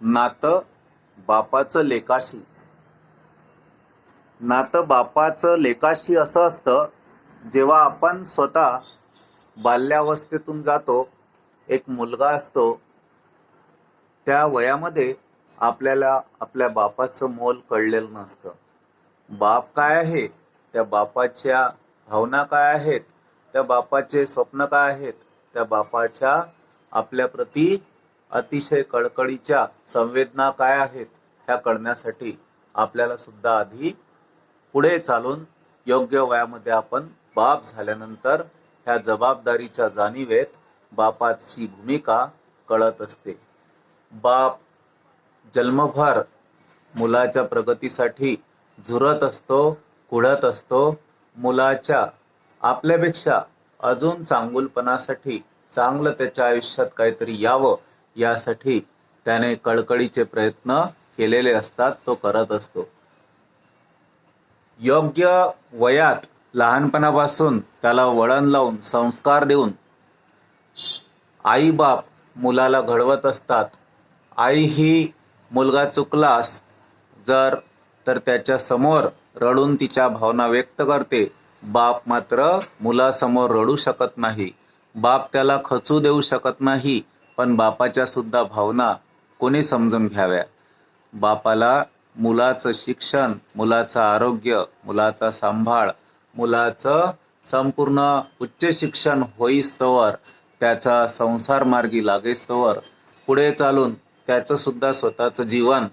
नातं बापाचं लेकाशी. नातं बापाचं लेकाशी असं असतं जेव्हा आपण स्वतः बाल्यावस्थेतून जातो एक मुलगा असतो त्या वयामध्ये आपल्याला आपल्या बापाचं मोल कळलेलं नसतं. बाप काय आहे? त्या बापाच्या भावना काय आहेत? त्या बापाचे स्वप्न काय आहेत? त्या बापाच्या आपल्याप्रती अतिशय कळकळीच्या संवेदना काय आहेत ह्या कळण्यासाठी आपल्याला सुद्धा आधी पुढे चालून योग्य वयामध्ये आपण बाप झाल्यानंतर ह्या जबाबदारीच्या जाणीवेत बापाची भूमिका कळत असते. बाप जन्मभर मुलाच्या प्रगतीसाठी झुरत असतो कुढत असतो. मुलाच्या आपल्यापेक्षा अजून चांगुलपणासाठी चांगलं त्याच्या आयुष्यात काहीतरी यावं यासाठी त्याने कळकळीचे प्रयत्न केलेले असतात तो करत असतो. योग्य वयात लहानपणापासून त्याला वळण लावून संस्कार देऊन आई बाप मुलाला घडवत असतात. आई ही मुलगा चुकलास जर तर त्याच्यासमोर रडून तिच्या भावना व्यक्त करते. बाप मात्र मुलासमोर रडू शकत नाही. बाप त्याला खचू देऊ शकत नाही. पण बापाच्या सुद्धा भावना कोणी समजून घ्याव्या? बापाला मुलाचं शिक्षण मुलाचं आरोग्य मुलाचा सांभाळ मुलाचं संपूर्ण उच्च शिक्षण होईस्तोवर त्याचा संसार मार्गी लागेस्तोवर पुढे चालून त्याचं सुद्धा स्वतःचं जीवन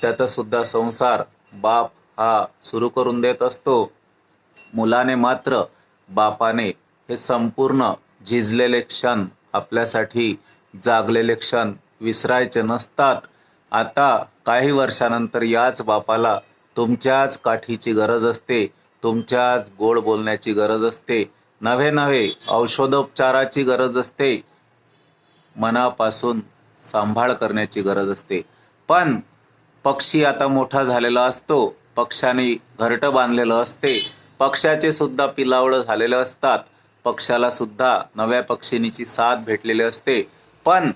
त्याचा सुद्धा संसार बाप हा सुरू करून देत असतो. मुलाने मात्र बापाने हे संपूर्ण झिजलेले क्षण आपल्यासाठी जागलेले क्षण विसरायचे नसतात. आता काही वर्षानंतर याच बापाला तुमच्याच काठीची गरज असते तुमच्याच गोड बोलण्याची गरज असते नव्हे नव्हे औषधोपचाराची गरज असते मनापासून सांभाळ करण्याची गरज असते. पण पक्षी आता मोठा झालेला असतो पक्षाने घरटं बांधलेलं असते पक्षाचे सुद्धा पिलावळं झालेलं असतात पक्षाला सुद्धा नव्या पक्षिणीची साथ भेटलेली असते पण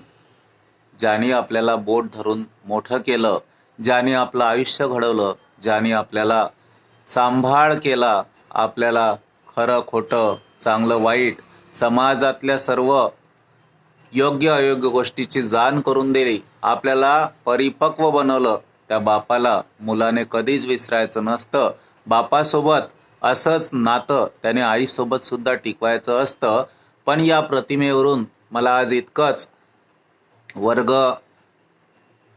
ज्याने आपल्याला बोट धरून मोठं केलं ज्याने आपलं आयुष्य घडवलं ज्याने आपल्याला सांभाळ केला आपल्याला खरं खोटं चांगलं वाईट समाजातल्या सर्व योग्य अयोग्य गोष्टीची जाण करून दिली आपल्याला परिपक्व बनवलं त्या बापाला मुलाने कधीच विसरायचं नसतं. बापासोबत असंच नातं त्याने आईसोबत सुद्धा टिकवायचं असतं. पण या प्रतिमेवरून मला आज इतकंच वर्ग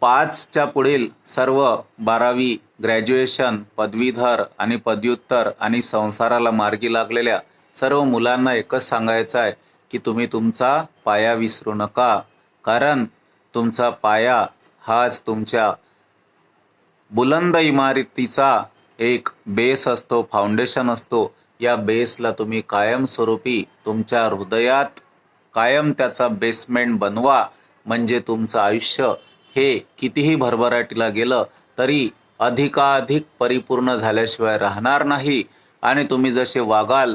पाचच्या पुढील सर्व बारावी ग्रॅज्युएशन पदवीधर आणि पदव्युत्तर आणि संसाराला मार्गी लागलेल्या सर्व मुलांना एकच सांगायचं आहे की तुम्ही तुमचा पाया विसरू नका. कारण तुमचा पाया हाच तुमच्या बुलंद इमारतीचा एक बेस असतो फाउंडेशन असतो. या बेसला तुम्ही कायमस्वरूपी तुमच्या हृदयात कायम त्याचा बेसमेंट बनवा. म्हणजे तुमचं आयुष्य हे कितीही भरभराटीला गेलं तरी अधिकाधिक परिपूर्ण झाल्याशिवाय राहणार नाही. आणि तुम्ही जसे वागाल